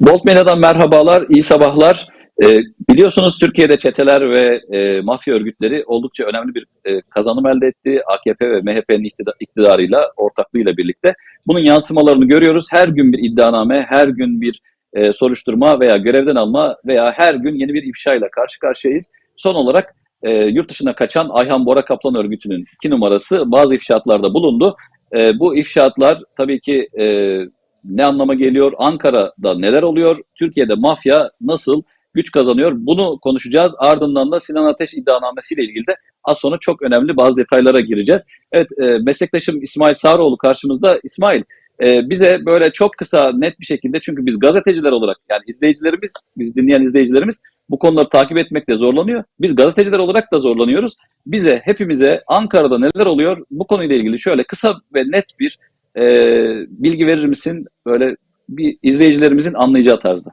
Bolt Medya'dan merhabalar, iyi sabahlar. Ee, biliyorsunuz Türkiye'de çeteler ve e, mafya örgütleri oldukça önemli bir e, kazanım elde etti. AKP ve MHP'nin iktida- iktidarıyla, ortaklığıyla birlikte. Bunun yansımalarını görüyoruz. Her gün bir iddianame, her gün bir e, soruşturma veya görevden alma veya her gün yeni bir ifşayla karşı karşıyayız. Son olarak e, yurt dışına kaçan Ayhan Bora Kaplan örgütünün iki numarası bazı ifşaatlarda bulundu. E, bu ifşaatlar tabii ki e, ne anlama geliyor? Ankara'da neler oluyor? Türkiye'de mafya nasıl güç kazanıyor? Bunu konuşacağız. Ardından da Sinan Ateş iddianamesiyle ilgili de az sonra çok önemli bazı detaylara gireceğiz. Evet, e, meslektaşım İsmail Sağroğlu karşımızda. İsmail, e, bize böyle çok kısa, net bir şekilde çünkü biz gazeteciler olarak yani izleyicilerimiz, biz dinleyen izleyicilerimiz bu konuları takip etmekte zorlanıyor. Biz gazeteciler olarak da zorlanıyoruz. Bize, hepimize Ankara'da neler oluyor? Bu konuyla ilgili şöyle kısa ve net bir e, bilgi verir misin? Böyle bir izleyicilerimizin anlayacağı tarzda.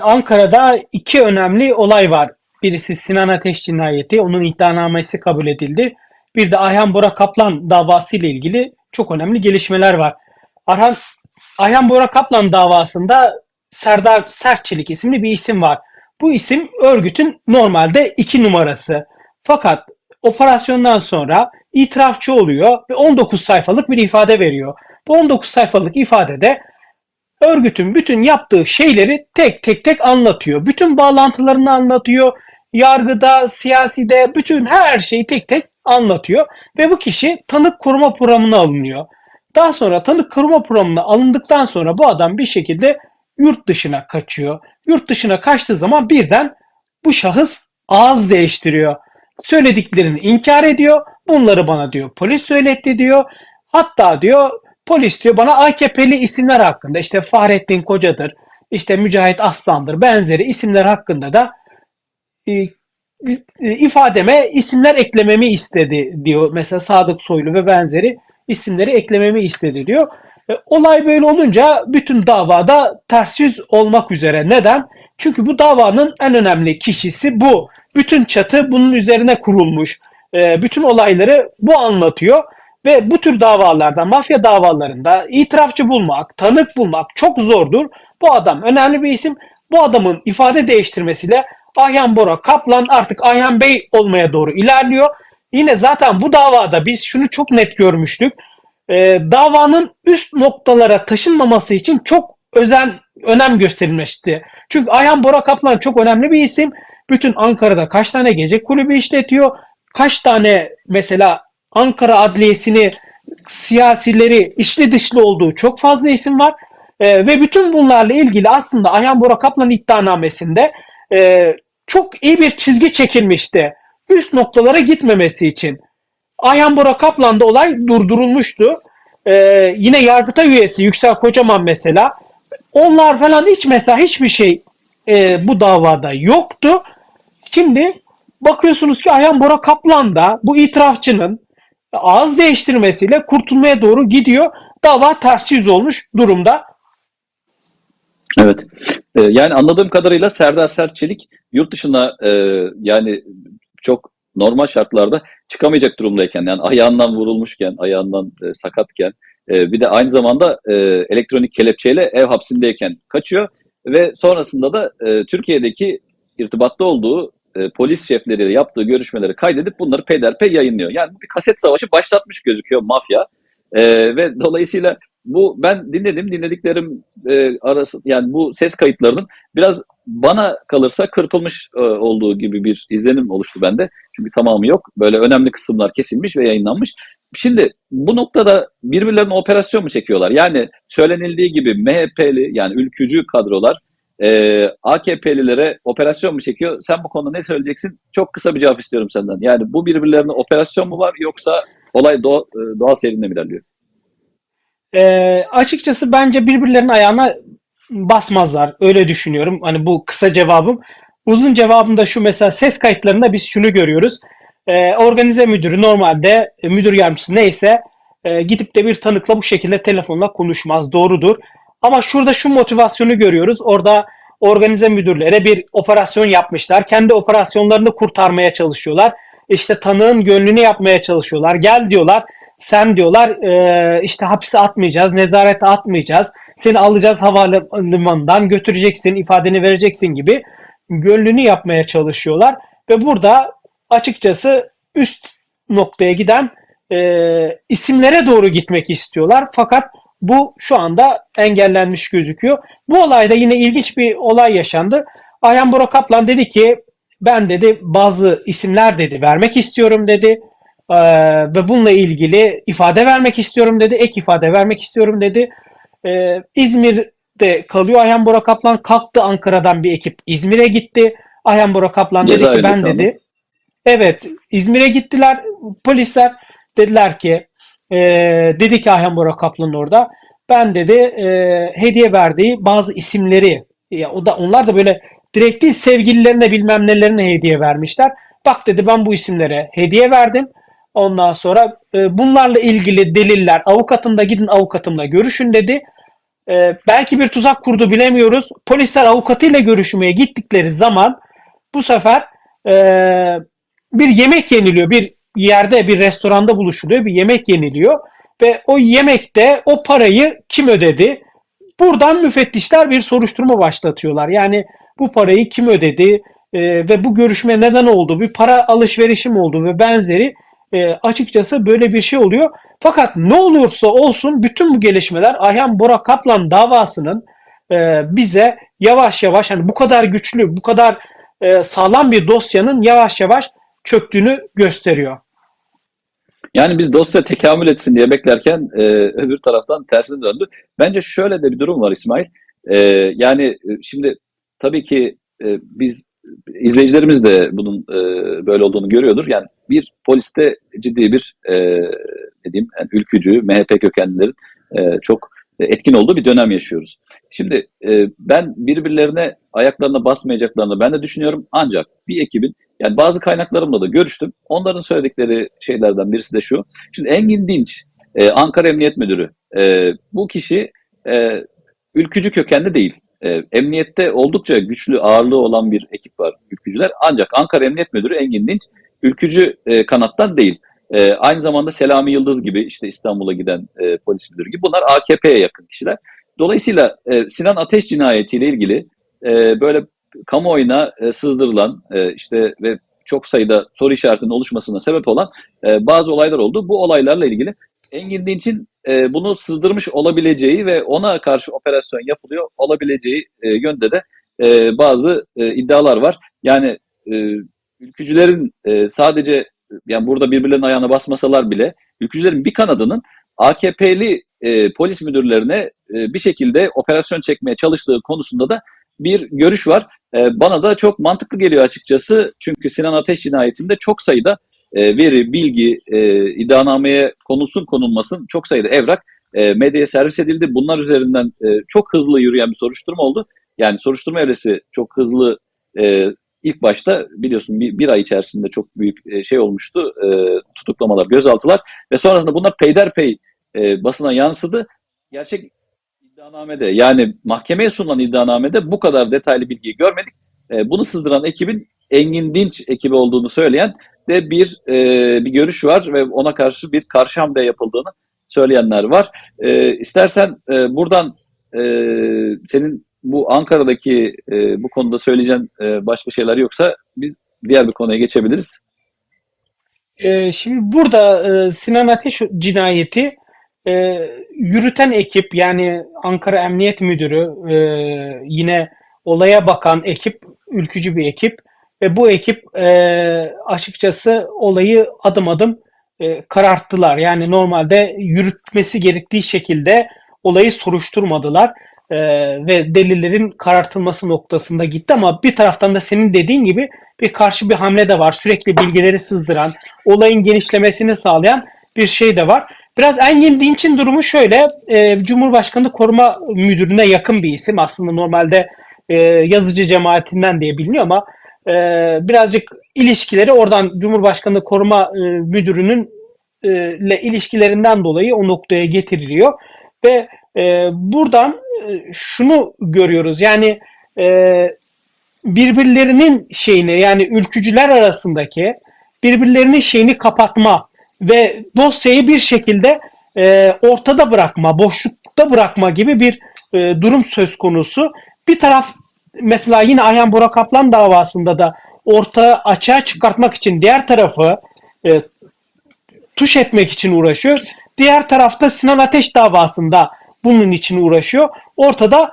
Ankara'da iki önemli olay var. Birisi Sinan Ateş cinayeti, onun iddianamesi kabul edildi. Bir de Ayhan Bora Kaplan davası ile ilgili çok önemli gelişmeler var. Arhan, Ayhan Bora Kaplan davasında Serdar Sertçelik isimli bir isim var. Bu isim örgütün normalde iki numarası. Fakat operasyondan sonra itirafçı oluyor ve 19 sayfalık bir ifade veriyor. Bu 19 sayfalık ifadede örgütün bütün yaptığı şeyleri tek tek tek anlatıyor. Bütün bağlantılarını anlatıyor. Yargıda, siyaside bütün her şeyi tek tek anlatıyor. Ve bu kişi tanık koruma programına alınıyor. Daha sonra tanık koruma programına alındıktan sonra bu adam bir şekilde yurt dışına kaçıyor. Yurt dışına kaçtığı zaman birden bu şahıs ağız değiştiriyor. Söylediklerini inkar ediyor. Bunları bana diyor polis söyletti diyor. Hatta diyor polis diyor bana AKP'li isimler hakkında işte Fahrettin Koca'dır, işte Mücahit Aslan'dır benzeri isimler hakkında da e, e, ifademe isimler eklememi istedi diyor. Mesela Sadık Soylu ve benzeri isimleri eklememi istedi diyor. E, olay böyle olunca bütün davada ters yüz olmak üzere. Neden? Çünkü bu davanın en önemli kişisi bu. Bütün çatı bunun üzerine kurulmuş. E, bütün olayları bu anlatıyor. Ve bu tür davalarda, mafya davalarında itirafçı bulmak, tanık bulmak çok zordur. Bu adam önemli bir isim. Bu adamın ifade değiştirmesiyle Ayhan Bora Kaplan artık Ayhan Bey olmaya doğru ilerliyor. Yine zaten bu davada biz şunu çok net görmüştük. Ee, davanın üst noktalara taşınmaması için çok özen önem gösterilmişti. Çünkü Ayhan Bora Kaplan çok önemli bir isim. Bütün Ankara'da kaç tane gece kulübü işletiyor? Kaç tane mesela Ankara Adliyesi'ni siyasileri içli dışlı olduğu çok fazla isim var. Ee, ve bütün bunlarla ilgili aslında Ayhan Bora Kaplan iddianamesinde e, çok iyi bir çizgi çekilmişti. Üst noktalara gitmemesi için. Ayhan Bora Kaplan'da olay durdurulmuştu. Ee, yine yargıta üyesi Yüksel Kocaman mesela. Onlar falan hiç mesela hiçbir şey e, bu davada yoktu. Şimdi bakıyorsunuz ki Ayhan Bora Kaplan da bu itirafçının ağız değiştirmesiyle kurtulmaya doğru gidiyor. Dava ters yüz olmuş durumda. Evet. Ee, yani anladığım kadarıyla Serdar Sertçelik yurt dışına e, yani çok normal şartlarda çıkamayacak durumdayken yani ayağından vurulmuşken, ayağından e, sakatken e, bir de aynı zamanda elektronik kelepçeyle ev hapsindeyken kaçıyor ve sonrasında da Türkiye'deki irtibatta olduğu e, polis şefleriyle yaptığı görüşmeleri kaydedip bunları peyderpey yayınlıyor. Yani bir kaset savaşı başlatmış gözüküyor mafya. E, ve dolayısıyla bu ben dinledim dinlediklerim e, arası yani bu ses kayıtlarının biraz bana kalırsa kırpılmış e, olduğu gibi bir izlenim oluştu bende. Çünkü tamamı yok. Böyle önemli kısımlar kesilmiş ve yayınlanmış. Şimdi bu noktada birbirlerine operasyon mu çekiyorlar? Yani söylenildiği gibi MHP'li yani ülkücü kadrolar e, AKP'lilere operasyon mu çekiyor? Sen bu konuda ne söyleyeceksin? Çok kısa bir cevap istiyorum senden. Yani bu birbirlerine operasyon mu var yoksa olay doğa, e, doğal seyrinde mi ilerliyor? Ee, açıkçası bence birbirlerinin ayağına basmazlar. Öyle düşünüyorum. Hani bu kısa cevabım. Uzun cevabım da şu mesela ses kayıtlarında biz şunu görüyoruz. Ee, organize müdürü normalde e, müdür yardımcısı neyse e, gidip de bir tanıkla bu şekilde telefonla konuşmaz. Doğrudur. Ama şurada şu motivasyonu görüyoruz. Orada organize müdürlere bir operasyon yapmışlar. Kendi operasyonlarını kurtarmaya çalışıyorlar. İşte tanığın gönlünü yapmaya çalışıyorlar. Gel diyorlar. sen diyorlar e, işte hapse atmayacağız, nezarete atmayacağız, seni alacağız havalimanından götüreceksin, ifadeni vereceksin gibi gönlünü yapmaya çalışıyorlar. Ve burada açıkçası üst noktaya giden e, isimlere doğru gitmek istiyorlar. Fakat bu şu anda engellenmiş gözüküyor. Bu olayda yine ilginç bir olay yaşandı. Ayhan Bora Kaplan dedi ki ben dedi bazı isimler dedi vermek istiyorum dedi. Ee, ve bununla ilgili ifade vermek istiyorum dedi. Ek ifade vermek istiyorum dedi. Ee, İzmir'de kalıyor Ayhan Bora Kaplan. Kalktı Ankara'dan bir ekip İzmir'e gitti. Ayhan Bora Kaplan dedi ki Cezaevinde ben dedi Evet, İzmir'e gittiler polisler dediler ki e, dedi ki Ayhan Bora Kaplan orada ben dedi e, hediye verdiği bazı isimleri ya o da onlar da böyle direkt değil sevgililerine bilmem nelerine hediye vermişler. Bak dedi ben bu isimlere hediye verdim. Ondan sonra e, bunlarla ilgili deliller avukatımda gidin avukatımla görüşün dedi. E, belki bir tuzak kurdu bilemiyoruz. Polisler avukatıyla görüşmeye gittikleri zaman bu sefer e, bir yemek yeniliyor. Bir yerde bir restoranda buluşuluyor. Bir yemek yeniliyor. Ve o yemekte o parayı kim ödedi? Buradan müfettişler bir soruşturma başlatıyorlar. Yani bu parayı kim ödedi? E, ve bu görüşme neden oldu? Bir para alışverişi mi oldu ve benzeri e, açıkçası böyle bir şey oluyor. Fakat ne olursa olsun bütün bu gelişmeler Ayhan Bora Kaplan davasının e, bize yavaş yavaş hani bu kadar güçlü, bu kadar e, sağlam bir dosyanın yavaş yavaş çöktüğünü gösteriyor. Yani biz dosya tekamül etsin diye beklerken e, öbür taraftan tersine döndü. Bence şöyle de bir durum var İsmail. E, yani e, şimdi tabii ki e, biz izleyicilerimiz de bunun e, böyle olduğunu görüyordur. Yani bir poliste ciddi bir e, ne diyeyim, yani ülkücü, MHP kökenlilerin e, çok etkin olduğu bir dönem yaşıyoruz. Şimdi e, ben birbirlerine ayaklarına basmayacaklarını ben de düşünüyorum. Ancak bir ekibin yani bazı kaynaklarımla da görüştüm. Onların söyledikleri şeylerden birisi de şu. Şimdi Engin Dinç, e, Ankara Emniyet Müdürü. E, bu kişi e, ülkücü kökenli değil. E, emniyette oldukça güçlü ağırlığı olan bir ekip var ülkücüler. Ancak Ankara Emniyet Müdürü Engin Dinç ülkücü e, kanattan değil. E, aynı zamanda Selami Yıldız gibi işte İstanbul'a giden e, polis müdürü gibi bunlar AKP'ye yakın kişiler. Dolayısıyla e, Sinan Ateş cinayetiyle ilgili e, böyle kamuoyuna e, sızdırılan e, işte ve çok sayıda soru işaretinin oluşmasına sebep olan e, bazı olaylar oldu. Bu olaylarla ilgili Engin Dinç'in e, bunu sızdırmış olabileceği ve ona karşı operasyon yapılıyor olabileceği e, yönde de e, bazı e, iddialar var. Yani e, ülkücülerin e, sadece yani burada birbirlerinin ayağına basmasalar bile ülkücülerin bir kanadının AKP'li e, polis müdürlerine e, bir şekilde operasyon çekmeye çalıştığı konusunda da bir görüş var. E, bana da çok mantıklı geliyor açıkçası. Çünkü Sinan Ateş cinayetinde çok sayıda e, veri, bilgi, e, iddianameye konulsun konulmasın çok sayıda evrak e, medyaya servis edildi. Bunlar üzerinden e, çok hızlı yürüyen bir soruşturma oldu. Yani soruşturma evresi çok hızlı e, ilk başta biliyorsun bir, bir ay içerisinde çok büyük e, şey olmuştu. E, tutuklamalar, gözaltılar ve sonrasında bunlar peyderpey e, basına yansıdı. Gerçek iddianamede yani mahkemeye sunulan iddianamede bu kadar detaylı bilgiyi görmedik. E, bunu sızdıran ekibin Engin Dinç ekibi olduğunu söyleyen de bir e, bir görüş var ve ona karşı bir karşı hamle yapıldığını söyleyenler var. E, istersen e, buradan e, senin bu Ankara'daki e, bu konuda söyleyeceğin e, başka şeyler yoksa biz diğer bir konuya geçebiliriz. Ee, şimdi burada e, Sinan Ateş cinayeti e, yürüten ekip yani Ankara Emniyet Müdürü e, yine olaya bakan ekip ülkücü bir ekip ve bu ekip e, açıkçası olayı adım adım e, kararttılar. Yani normalde yürütmesi gerektiği şekilde olayı soruşturmadılar e, ve delillerin karartılması noktasında gitti ama bir taraftan da senin dediğin gibi bir karşı bir hamle de var. Sürekli bilgileri sızdıran, olayın genişlemesini sağlayan bir şey de var. Biraz Engin Dinç'in durumu şöyle. E, Cumhurbaşkanı Koruma Müdürü'ne yakın bir isim. Aslında normalde e, yazıcı cemaatinden diye biliniyor ama e, birazcık ilişkileri oradan Cumhurbaşkanı Koruma e, Müdürü'nün e, ile ilişkilerinden dolayı o noktaya getiriliyor ve e, buradan e, şunu görüyoruz yani e, birbirlerinin şeyini yani ülkücüler arasındaki birbirlerinin şeyini kapatma ve dosyayı bir şekilde e, ortada bırakma, boşlukta bırakma gibi bir e, durum söz konusu. Bir taraf mesela yine Ayhan Bora Kaplan davasında da orta açığa çıkartmak için diğer tarafı e, tuş etmek için uğraşıyor. Diğer tarafta Sinan Ateş davasında bunun için uğraşıyor. Ortada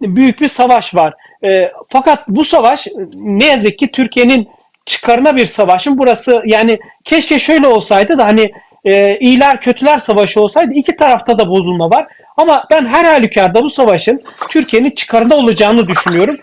büyük bir savaş var. E, fakat bu savaş e, ne yazık ki Türkiye'nin çıkarına bir savaşın burası yani keşke şöyle olsaydı da hani e, iyiler kötüler savaşı olsaydı iki tarafta da bozulma var. Ama ben her halükarda bu savaşın Türkiye'nin çıkarında olacağını düşünüyorum.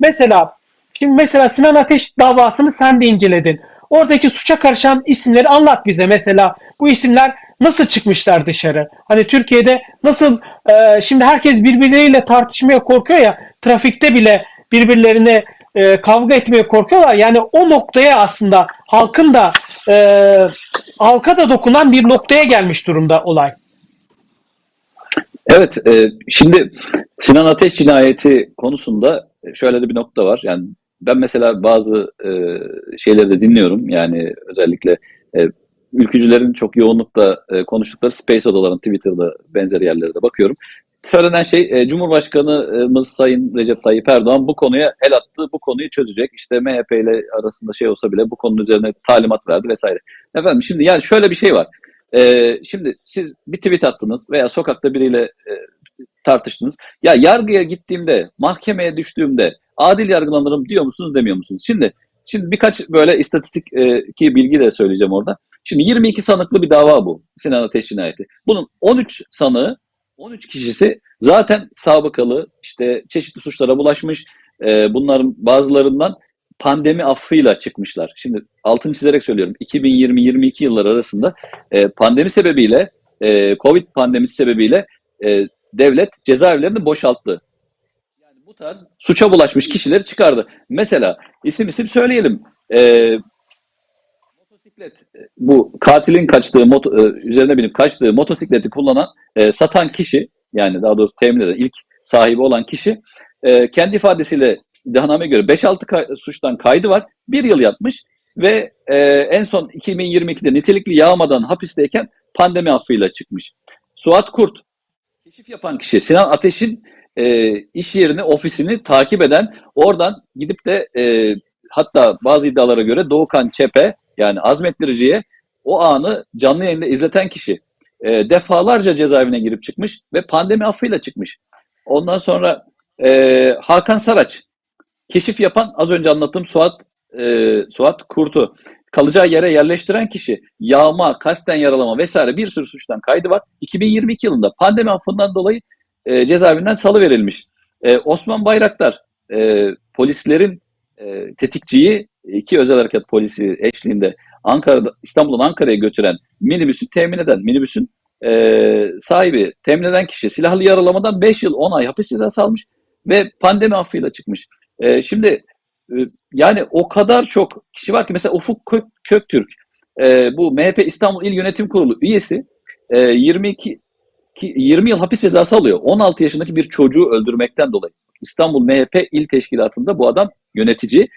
Mesela şimdi mesela Sinan Ateş davasını sen de inceledin. Oradaki suça karışan isimleri anlat bize. Mesela bu isimler nasıl çıkmışlar dışarı? Hani Türkiye'de nasıl e, şimdi herkes birbirleriyle tartışmaya korkuyor ya trafikte bile birbirlerine e, kavga etmeye korkuyorlar. Yani o noktaya aslında halkın da e, halka da dokunan bir noktaya gelmiş durumda olay. Evet, e, şimdi Sinan Ateş cinayeti konusunda şöyle de bir nokta var. Yani ben mesela bazı e, şeyleri de dinliyorum. Yani özellikle e, ülkücülerin çok yoğunlukla e, konuştukları space odaların Twitter'da benzeri yerlerde bakıyorum. Söylenen şey e, Cumhurbaşkanımız Sayın Recep Tayyip Erdoğan bu konuya el attı, bu konuyu çözecek. İşte MHP ile arasında şey olsa bile bu konunun üzerine talimat verdi vesaire. Efendim şimdi yani şöyle bir şey var. E, şimdi siz bir tweet attınız veya sokakta biriyle e, tartıştınız. Ya yargıya gittiğimde, mahkemeye düştüğümde adil yargılanırım diyor musunuz demiyor musunuz? Şimdi şimdi birkaç böyle istatistik e, ki bilgi de söyleyeceğim orada. Şimdi 22 sanıklı bir dava bu Sinan Ateş cinayeti. Bunun 13 sanığı 13 kişisi zaten sabıkalı işte çeşitli suçlara bulaşmış. E, bunların bazılarından pandemi affıyla çıkmışlar. Şimdi altını çizerek söylüyorum. 2020-22 yılları arasında e, pandemi sebebiyle e, Covid pandemisi sebebiyle e, devlet cezaevlerini boşalttı. Yani bu tarz suça bulaşmış kişileri çıkardı. Mesela isim isim söyleyelim. E, motosiklet e, bu katilin kaçtığı moto, e, üzerine binip kaçtığı motosikleti kullanan e, satan kişi yani daha doğrusu temin eden ilk sahibi olan kişi e, kendi ifadesiyle iddianame göre 5-6 kay- suçtan kaydı var. Bir yıl yatmış ve e, en son 2022'de nitelikli yağmadan hapisteyken pandemi affıyla çıkmış. Suat Kurt keşif yapan kişi Sinan Ateş'in e, iş yerini, ofisini takip eden, oradan gidip de e, hatta bazı iddialara göre Doğukan Çepe yani azmettiriciye o anı canlı yayında izleten kişi e, defalarca cezaevine girip çıkmış ve pandemi affıyla çıkmış. Ondan sonra e, Hakan Saraç keşif yapan az önce anlattığım Suat e, Suat Kurt'u kalacağı yere yerleştiren kişi yağma, kasten yaralama vesaire bir sürü suçtan kaydı var. 2022 yılında pandemi affından dolayı e, cezaevinden salı verilmiş. E, Osman Bayraktar e, polislerin e, tetikçiyi iki özel harekat polisi eşliğinde Ankara'da İstanbul'dan Ankara'ya götüren minibüsü temin eden minibüsün e, sahibi temin eden kişi silahlı yaralamadan 5 yıl 10 ay hapis cezası almış ve pandemi affıyla çıkmış. E, şimdi e, yani o kadar çok kişi var ki mesela Ufuk Kök, Köktürk e, bu MHP İstanbul İl Yönetim Kurulu üyesi e, 22 ki 20 yıl hapis cezası alıyor. 16 yaşındaki bir çocuğu öldürmekten dolayı. İstanbul MHP İl Teşkilatı'nda bu adam yönetici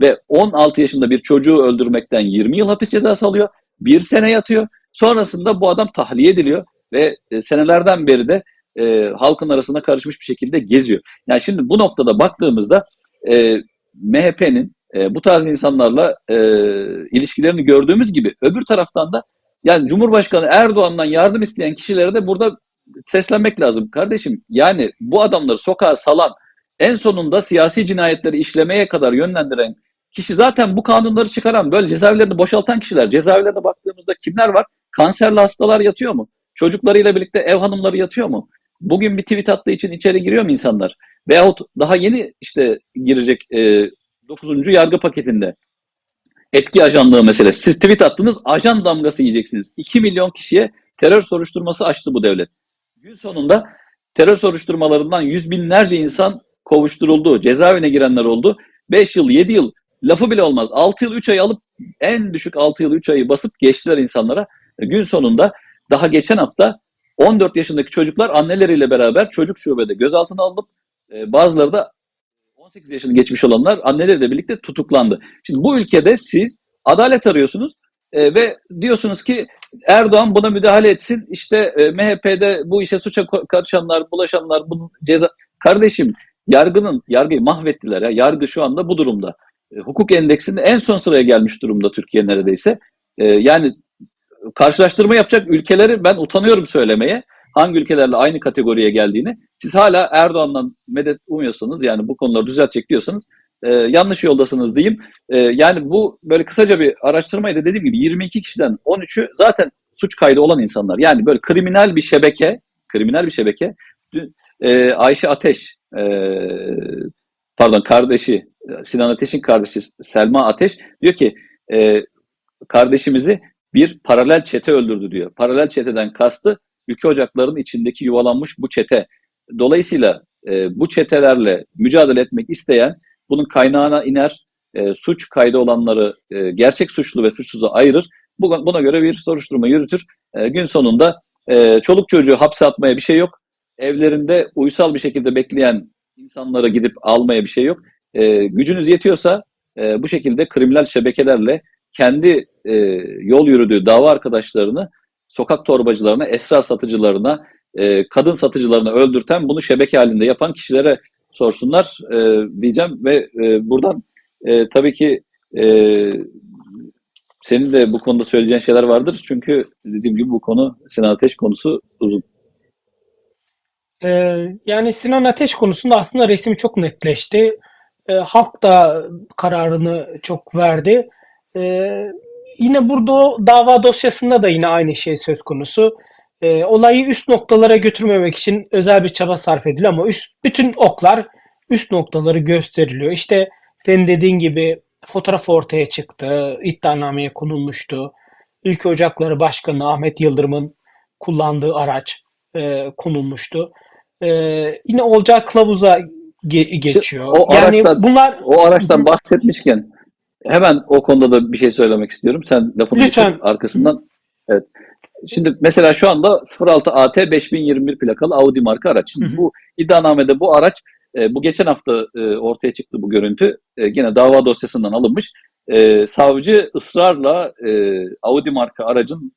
ve 16 yaşında bir çocuğu öldürmekten 20 yıl hapis cezası alıyor. Bir sene yatıyor. Sonrasında bu adam tahliye ediliyor ve e, senelerden beri de e, halkın arasına karışmış bir şekilde geziyor. Yani şimdi bu noktada baktığımızda e, MHP'nin e, bu tarz insanlarla e, ilişkilerini gördüğümüz gibi öbür taraftan da yani Cumhurbaşkanı Erdoğan'dan yardım isteyen kişilere de burada seslenmek lazım. Kardeşim yani bu adamları sokağa salan en sonunda siyasi cinayetleri işlemeye kadar yönlendiren kişi zaten bu kanunları çıkaran böyle cezaevlerini boşaltan kişiler. Cezaevlerine baktığımızda kimler var? Kanserli hastalar yatıyor mu? Çocuklarıyla birlikte ev hanımları yatıyor mu? Bugün bir tweet attığı için içeri giriyor mu insanlar? Veyahut daha yeni işte girecek e, 9. yargı paketinde etki ajanlığı meselesi. Siz tweet attınız ajan damgası yiyeceksiniz. 2 milyon kişiye terör soruşturması açtı bu devlet. Gün sonunda terör soruşturmalarından yüz binlerce insan kovuşturuldu. Cezaevine girenler oldu. 5 yıl, 7 yıl lafı bile olmaz. 6 yıl 3 ay alıp en düşük 6 yıl 3 ayı basıp geçtiler insanlara. Gün sonunda daha geçen hafta 14 yaşındaki çocuklar anneleriyle beraber çocuk şubede gözaltına alınıp e, bazıları da 18 yaşını geçmiş olanlar anneleriyle birlikte tutuklandı. Şimdi bu ülkede siz adalet arıyorsunuz. E, ve diyorsunuz ki Erdoğan buna müdahale etsin. İşte e, MHP'de bu işe suça karışanlar, bulaşanlar bunun ceza kardeşim yargının yargıyı mahvettiler ya. Yargı şu anda bu durumda. E, hukuk endeksinde en son sıraya gelmiş durumda Türkiye neredeyse. E, yani karşılaştırma yapacak ülkeleri ben utanıyorum söylemeye. Hangi ülkelerle aynı kategoriye geldiğini. Siz hala Erdoğan'dan medet umuyorsanız yani bu konuları düzeltecek diyorsanız e, yanlış yoldasınız diyeyim. E, yani bu böyle kısaca bir araştırmaydı dediğim gibi 22 kişiden 13'ü zaten suç kaydı olan insanlar. Yani böyle kriminal bir şebeke, kriminal bir şebeke. E, Ayşe Ateş, e, pardon kardeşi, Sinan Ateş'in kardeşi Selma Ateş diyor ki e, kardeşimizi bir paralel çete öldürdü diyor. Paralel çeteden kastı ülke ocaklarının içindeki yuvalanmış bu çete. Dolayısıyla e, bu çetelerle mücadele etmek isteyen bunun kaynağına iner, e, suç kaydı olanları e, gerçek suçlu ve suçsuzu ayırır. Bu, buna göre bir soruşturma yürütür. E, gün sonunda e, çoluk çocuğu hapse atmaya bir şey yok. Evlerinde uysal bir şekilde bekleyen insanlara gidip almaya bir şey yok. E, gücünüz yetiyorsa e, bu şekilde kriminal şebekelerle kendi e, yol yürüdüğü dava arkadaşlarını sokak torbacılarına, esrar satıcılarına, e, kadın satıcılarına öldürten, bunu şebeke halinde yapan kişilere sorsunlar e, diyeceğim ve e, buradan e, tabii ki e, senin de bu konuda söyleyeceğin şeyler vardır. Çünkü dediğim gibi bu konu Sinan Ateş konusu uzun. Ee, yani Sinan Ateş konusunda aslında resim çok netleşti. Ee, halk da kararını çok verdi. Ee, yine burada o dava dosyasında da yine aynı şey söz konusu. Ee, olayı üst noktalara götürmemek için özel bir çaba sarf ediliyor ama üst, bütün oklar üst noktaları gösteriliyor. İşte senin dediğin gibi fotoğraf ortaya çıktı, iddianameye konulmuştu. Ülke Ocakları Başkanı Ahmet Yıldırım'ın kullandığı araç e, konulmuştu. Ee, yine Olcay Kılavuz'a ge- geçiyor. o yani araçlar- bunlar O araçtan bahsetmişken hemen o konuda da bir şey söylemek istiyorum. Sen lafını Lütfen. arkasından. Evet. Şimdi mesela şu anda 06 AT 5021 plakalı Audi marka araç. Şimdi Hı hı. bu iddianamede bu araç e, bu geçen hafta e, ortaya çıktı bu görüntü. E, yine dava dosyasından alınmış. E, savcı ısrarla e, Audi marka aracın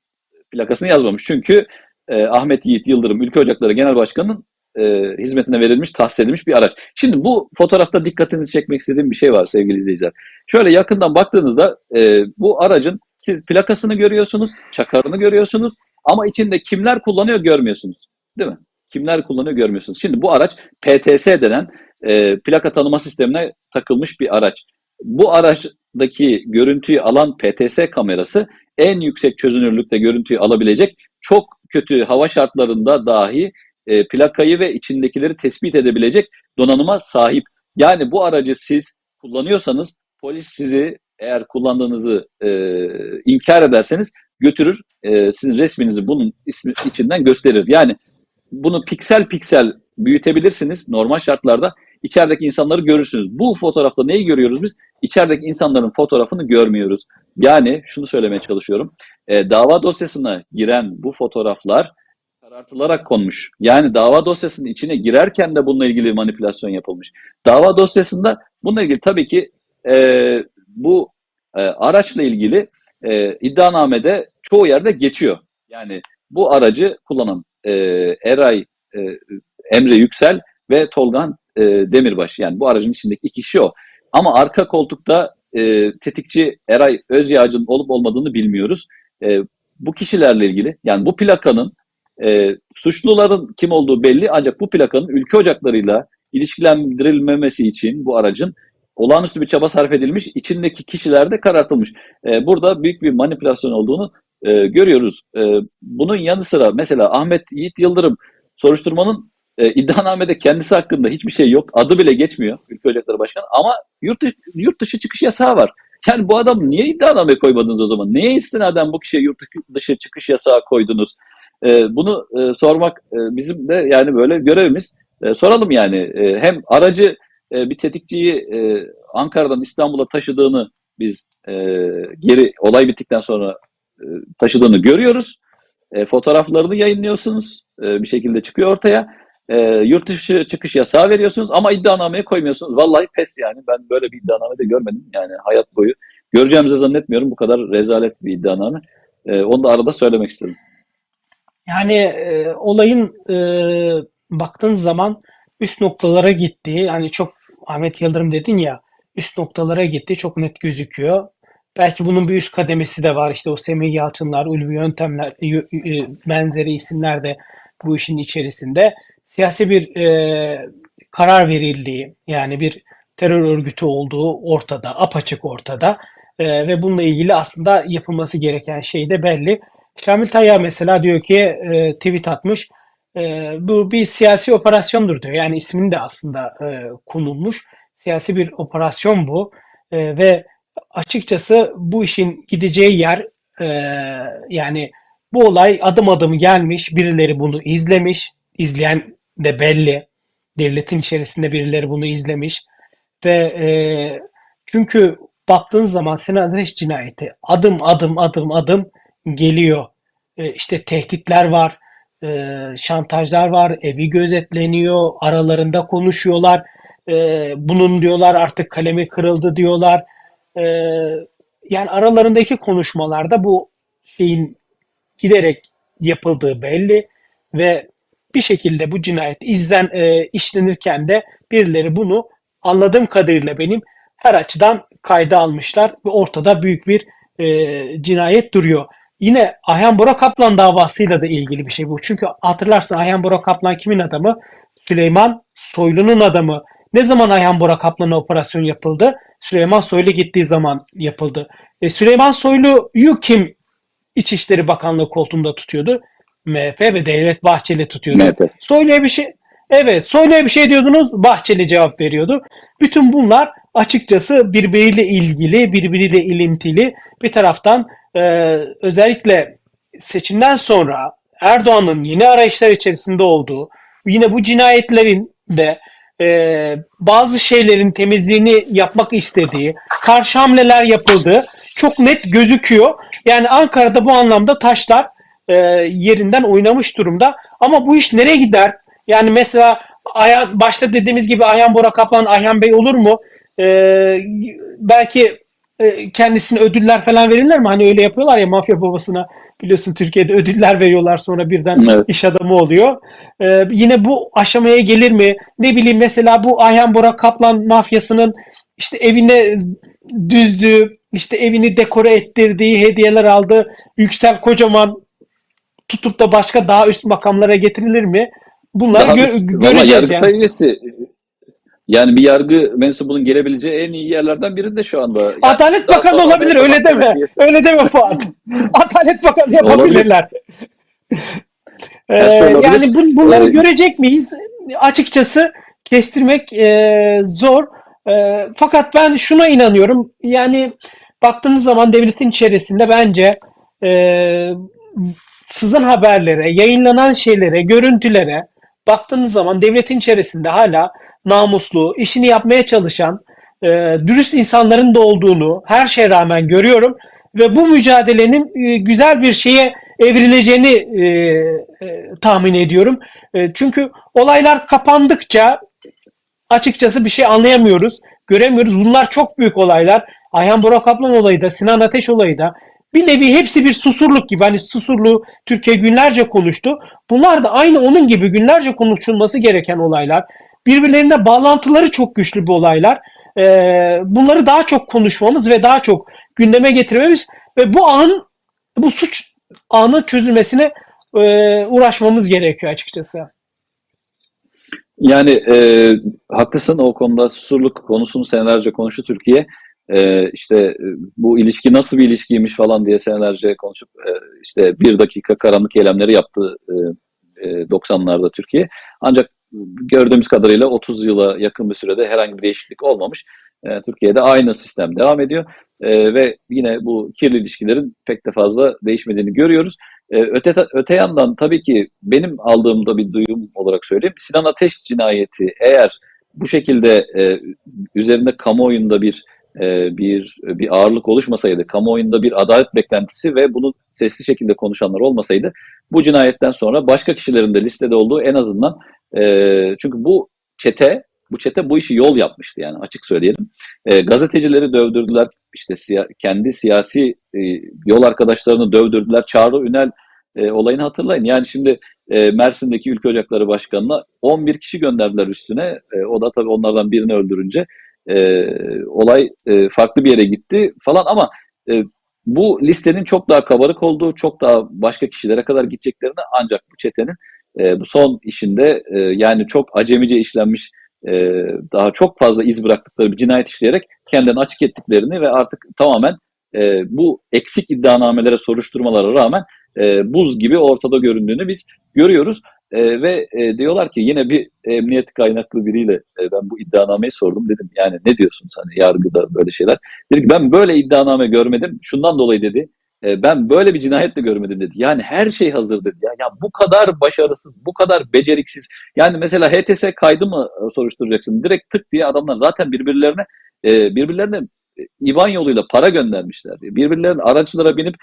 plakasını yazmamış. Çünkü e, Ahmet Yiğit Yıldırım Ülke Ocakları Genel Başkanı'nın e, hizmetine verilmiş, tahsis edilmiş bir araç. Şimdi bu fotoğrafta dikkatinizi çekmek istediğim bir şey var sevgili izleyiciler. Şöyle yakından baktığınızda e, bu aracın siz plakasını görüyorsunuz, çakarını görüyorsunuz ama içinde kimler kullanıyor görmüyorsunuz. Değil mi? Kimler kullanıyor görmüyorsunuz. Şimdi bu araç PTS denen e, plaka tanıma sistemine takılmış bir araç. Bu araçtaki görüntüyü alan PTS kamerası en yüksek çözünürlükte görüntüyü alabilecek çok kötü hava şartlarında dahi e, plakayı ve içindekileri tespit edebilecek donanıma sahip. Yani bu aracı siz kullanıyorsanız polis sizi eğer kullandığınızı e, inkar ederseniz götürür e, sizin resminizi bunun ismi, içinden gösterir. Yani bunu piksel piksel büyütebilirsiniz normal şartlarda. içerideki insanları görürsünüz. Bu fotoğrafta neyi görüyoruz biz? İçerideki insanların fotoğrafını görmüyoruz. Yani şunu söylemeye çalışıyorum. E, dava dosyasına giren bu fotoğraflar karartılarak konmuş. Yani dava dosyasının içine girerken de bununla ilgili manipülasyon yapılmış. Dava dosyasında bununla ilgili tabii ki e, bu e, araçla ilgili e, iddianamede çoğu yerde geçiyor. Yani bu aracı kullanan e, Eray e, Emre Yüksel ve Tolgan e, Demirbaş. Yani bu aracın içindeki iki kişi o. Ama arka koltukta e, tetikçi Eray Özyağcı'nın olup olmadığını bilmiyoruz. E, bu kişilerle ilgili yani bu plakanın e, suçluların kim olduğu belli ancak bu plakanın ülke ocaklarıyla ilişkilendirilmemesi için bu aracın olağanüstü bir çaba sarf edilmiş. İçindeki kişiler de karartılmış. E, burada büyük bir manipülasyon olduğunu e, görüyoruz. E, bunun yanı sıra mesela Ahmet Yiğit Yıldırım soruşturmanın e, iddianamede kendisi hakkında hiçbir şey yok. Adı bile geçmiyor Ülke Ocakları Başkanı ama yurt, dışı, yurt dışı çıkış yasağı var. Yani bu adam niye iddianame koymadınız o zaman? Neye istinaden bu kişiye yurt dışı çıkış yasağı koydunuz? E, bunu e, sormak e, bizim de yani böyle görevimiz. E, soralım yani. E, hem aracı e, bir tetikçiyi e, Ankara'dan İstanbul'a taşıdığını biz e, geri olay bittikten sonra e, taşıdığını görüyoruz. E, fotoğraflarını yayınlıyorsunuz. E, bir şekilde çıkıyor ortaya. E, yurt dışı çıkış yasağı veriyorsunuz ama iddianameye koymuyorsunuz. Vallahi pes yani. Ben böyle bir iddianame de görmedim yani hayat boyu. göreceğimizi zannetmiyorum bu kadar rezalet bir iddianame. E, onu da arada söylemek istedim. Yani e, olayın e, baktığın zaman üst noktalara gittiği, yani çok Ahmet Yıldırım dedin ya, üst noktalara gitti çok net gözüküyor. Belki bunun bir üst kademesi de var. İşte o Semih Yalçınlar, Ulvi Yöntemler, y- benzeri isimler de bu işin içerisinde. Siyasi bir e, karar verildiği, yani bir terör örgütü olduğu ortada, apaçık ortada. E, ve bununla ilgili aslında yapılması gereken şey de belli. Şamil Tayyar mesela diyor ki e, tweet atmış. E, bu bir siyasi operasyondur diyor. Yani ismini de aslında e, konulmuş. Siyasi bir operasyon bu. Ve açıkçası bu işin gideceği yer yani bu olay adım adım gelmiş. Birileri bunu izlemiş. İzleyen de belli. Devletin içerisinde birileri bunu izlemiş. Ve çünkü baktığın zaman Sinan Ateş cinayeti adım adım adım adım geliyor. E, işte tehditler var, e, şantajlar var, evi gözetleniyor, aralarında konuşuyorlar. E, bunun diyorlar artık kalemi kırıldı diyorlar. E, yani aralarındaki konuşmalarda bu şeyin giderek yapıldığı belli ve bir şekilde bu cinayet izlen e, işlenirken de birileri bunu anladığım kadarıyla benim her açıdan kayda almışlar ve ortada büyük bir e, cinayet duruyor. Yine Ayhan Bora Kaplan davasıyla da ilgili bir şey bu. Çünkü hatırlarsın Ayhan Bora Kaplan kimin adamı? Süleyman Soylu'nun adamı. Ne zaman Ayhan Bora Kaplan'a operasyon yapıldı? Süleyman Soylu gittiği zaman yapıldı. E, Süleyman Soylu'yu kim İçişleri Bakanlığı koltuğunda tutuyordu? MHP ve Devlet Bahçeli tutuyordu. MHP. Soylu'ya bir şey Evet, Soylu'ya bir şey diyordunuz, Bahçeli cevap veriyordu. Bütün bunlar açıkçası birbiriyle ilgili, birbiriyle ilintili. Bir taraftan e, özellikle seçimden sonra Erdoğan'ın yeni arayışlar içerisinde olduğu, yine bu cinayetlerin de e, bazı şeylerin temizliğini yapmak istediği, karşı hamleler yapıldığı çok net gözüküyor. Yani Ankara'da bu anlamda taşlar e, yerinden oynamış durumda. Ama bu iş nereye gider? Yani mesela başta dediğimiz gibi Ayhan Bora Kaplan, Ayhan Bey olur mu? Ee, belki e, kendisine ödüller falan verirler mi? Hani öyle yapıyorlar ya mafya babasına biliyorsun Türkiye'de ödüller veriyorlar sonra birden Evet. iş adamı oluyor. Ee, yine bu aşamaya gelir mi? Ne bileyim mesela bu Ayhan Bora Kaplan mafyasının işte evine düzdüğü, işte evini dekore ettirdiği, hediyeler aldığı Yüksel Kocaman tutup da başka daha üst makamlara getirilir mi? Bunları Daha gö- üst- göreceğiz yani. üyesi yani bir yargı mensubunun gelebileceği en iyi yerlerden birinde şu anda. Yani Adalet Bakanı olabilir öyle deme. Üyesi. Öyle deme Fuat. Adalet Bakanı yapabilirler. Ee, Yani olabilir. yani bu- bunları Ee, görecek miyiz? Açıkçası kestirmek e, zor. E, fakat ben şuna inanıyorum. Yani baktığınız zaman devletin içerisinde bence e, sızan haberlere, yayınlanan şeylere, görüntülere baktığınız zaman devletin içerisinde hala namuslu, işini yapmaya çalışan, e, dürüst insanların da olduğunu her şeye rağmen görüyorum ve bu mücadelenin e, güzel bir şeye evrileceğini e, e, tahmin ediyorum. E, çünkü olaylar kapandıkça açıkçası bir şey anlayamıyoruz, göremiyoruz. Bunlar çok büyük olaylar. Ayhan Bora Kaplan olayı da, Sinan Ateş olayı da bir nevi hepsi bir susurluk gibi. Hani susurluğu Türkiye günlerce konuştu. Bunlar da aynı onun gibi günlerce konuşulması gereken olaylar. Birbirlerine bağlantıları çok güçlü bu olaylar. Ee, bunları daha çok konuşmamız ve daha çok gündeme getirmemiz ve bu an bu suç anı çözülmesine e, uğraşmamız gerekiyor açıkçası. Yani e, haklısın o konuda susurluk konusunu senelerce konuştu Türkiye. E, işte e, bu ilişki nasıl bir ilişkiymiş falan diye senelerce konuşup e, işte bir dakika karanlık eylemleri yaptı e, e, 90'larda Türkiye. Ancak gördüğümüz kadarıyla 30 yıla yakın bir sürede herhangi bir değişiklik olmamış. E, Türkiye'de aynı sistem devam ediyor E, ve yine bu kirli ilişkilerin pek de fazla değişmediğini görüyoruz. E, öte, öte yandan tabii ki benim aldığımda bir duyum olarak söyleyeyim. Sinan Ateş cinayeti eğer bu şekilde e, üzerinde kamuoyunda bir e, bir bir ağırlık oluşmasaydı, kamuoyunda bir adalet beklentisi ve bunu sesli şekilde konuşanlar olmasaydı, bu cinayetten sonra başka kişilerin de listede olduğu en azından e, çünkü bu çete, bu çete bu işi yol yapmıştı yani açık söyleyelim. E, gazetecileri dövdürdüler. işte siya- kendi siyasi e, yol arkadaşlarını dövdürdüler. Çağrı Ünel e, olayını hatırlayın. Yani şimdi e, Mersin'deki Ülke Ocakları Başkanı'na 11 kişi gönderdiler üstüne. E, o da tabii onlardan birini öldürünce e, olay e, farklı bir yere gitti falan ama e, bu listenin çok daha kabarık olduğu, çok daha başka kişilere kadar gideceklerini ancak bu çetenin e, bu son işinde e, yani çok acemice işlenmiş e, daha çok fazla iz bıraktıkları bir cinayet işleyerek kendilerini açık ettiklerini ve artık tamamen e, bu eksik iddianamelere, soruşturmalara rağmen e, buz gibi ortada göründüğünü biz görüyoruz. E, ve e, diyorlar ki yine bir emniyet kaynaklı biriyle e, ben bu iddianameyi sordum. Dedim yani ne diyorsun hani yargıda böyle şeyler. Dedi ki ben böyle iddianame görmedim. Şundan dolayı dedi. E, ben böyle bir cinayet de görmedim dedi. Yani her şey hazır dedi. Ya, ya bu kadar başarısız, bu kadar beceriksiz. Yani mesela HTS kaydı mı e, soruşturacaksın? Direkt tık diye adamlar zaten birbirlerine e, birbirlerine İban yoluyla para göndermişler. Birbirlerinin araçlara binip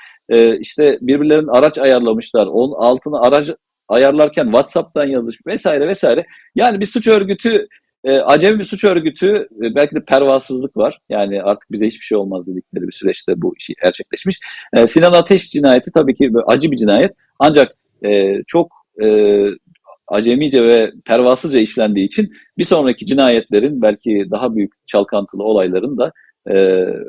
işte birbirlerinin araç ayarlamışlar. Onun altına aracı ayarlarken WhatsApp'tan yazış vesaire vesaire. Yani bir suç örgütü e, acemi bir suç örgütü e, belki de pervasızlık var. Yani artık bize hiçbir şey olmaz dedikleri bir süreçte bu işi gerçekleşmiş. E, Sinan Ateş cinayeti tabii ki acı bir cinayet. Ancak e, çok e, acemice ve pervasızca işlendiği için bir sonraki cinayetlerin belki daha büyük çalkantılı olayların da e,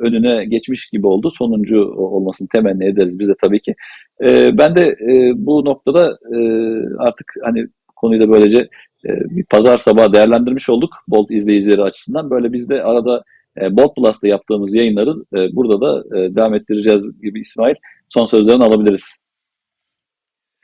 önüne geçmiş gibi oldu. Sonuncu olmasını temenni ederiz bize tabii ki. E, ben de e, bu noktada e, artık hani konuyu da böylece bir pazar sabahı değerlendirmiş olduk Bolt izleyicileri açısından. Böyle biz de arada e, Bolt Plus'ta yaptığımız yayınları e, burada da e, devam ettireceğiz gibi İsmail. Son sözlerini alabiliriz.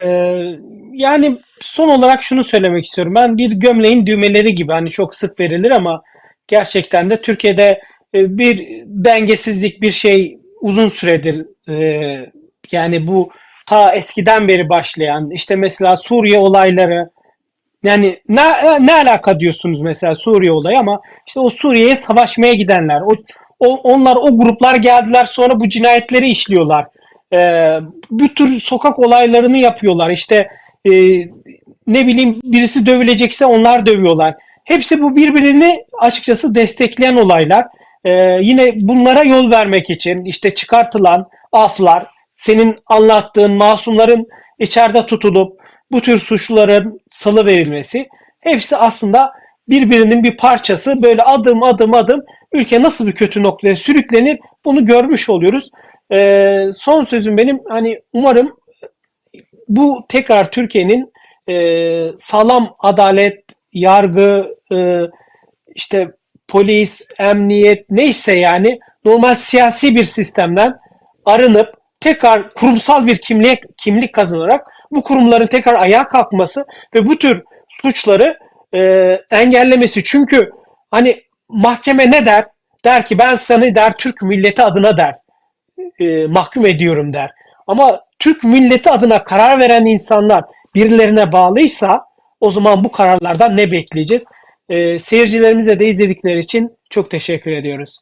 Ee, yani son olarak şunu söylemek istiyorum. Ben bir gömleğin düğmeleri gibi hani çok sık verilir ama gerçekten de Türkiye'de bir dengesizlik bir şey uzun süredir e, yani bu ta eskiden beri başlayan işte mesela Suriye olayları yani ne, ne alaka diyorsunuz mesela Suriye olayı ama işte o Suriye'ye savaşmaya gidenler o, o onlar o gruplar geldiler sonra bu cinayetleri işliyorlar. Ee, bu tür sokak olaylarını yapıyorlar. İşte e, ne bileyim birisi dövülecekse onlar dövüyorlar. Hepsi bu birbirini açıkçası destekleyen olaylar. Ee, yine bunlara yol vermek için işte çıkartılan aflar, senin anlattığın masumların içeride tutulup bu tür suçluların salı verilmesi hepsi aslında birbirinin bir parçası. Böyle adım adım adım ülke nasıl bir kötü noktaya sürüklenir bunu görmüş oluyoruz. Ee, son sözüm benim hani umarım bu tekrar Türkiye'nin e, sağlam adalet, yargı, e, işte polis, emniyet neyse yani normal siyasi bir sistemden arınıp tekrar kurumsal bir kimlik kimlik kazanarak bu kurumların tekrar ayağa kalkması ve bu tür suçları e, engellemesi. Çünkü hani mahkeme ne der? Der ki ben seni der Türk milleti adına der e, mahkum ediyorum der. Ama Türk milleti adına karar veren insanlar birilerine bağlıysa o zaman bu kararlardan ne bekleyeceğiz? E, seyircilerimize de izledikleri için çok teşekkür ediyoruz.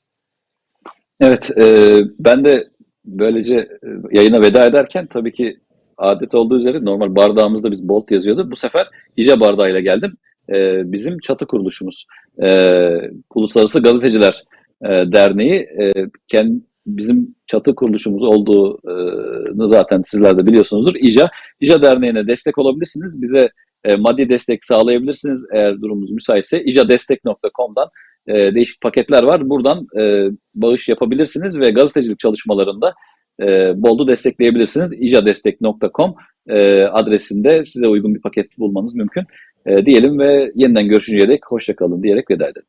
Evet, e, ben de böylece e, yayına veda ederken tabii ki adet olduğu üzere normal bardağımızda biz Bolt yazıyordu. Bu sefer İJA bardağıyla geldim. E, bizim çatı kuruluşumuz e, Uluslararası Gazeteciler e, Derneği e, kendi, bizim çatı kuruluşumuz olduğunu zaten sizler de biliyorsunuzdur. İJA. İJA Derneği'ne destek olabilirsiniz. Bize e, maddi destek sağlayabilirsiniz eğer durumunuz müsaitse. ijadestek.com'dan e, değişik paketler var. Buradan e, bağış yapabilirsiniz ve gazetecilik çalışmalarında e, Bold'u destekleyebilirsiniz. ijadestek.com e, adresinde size uygun bir paket bulmanız mümkün. E, diyelim ve yeniden görüşünceye dek hoşçakalın diyerek veda edelim.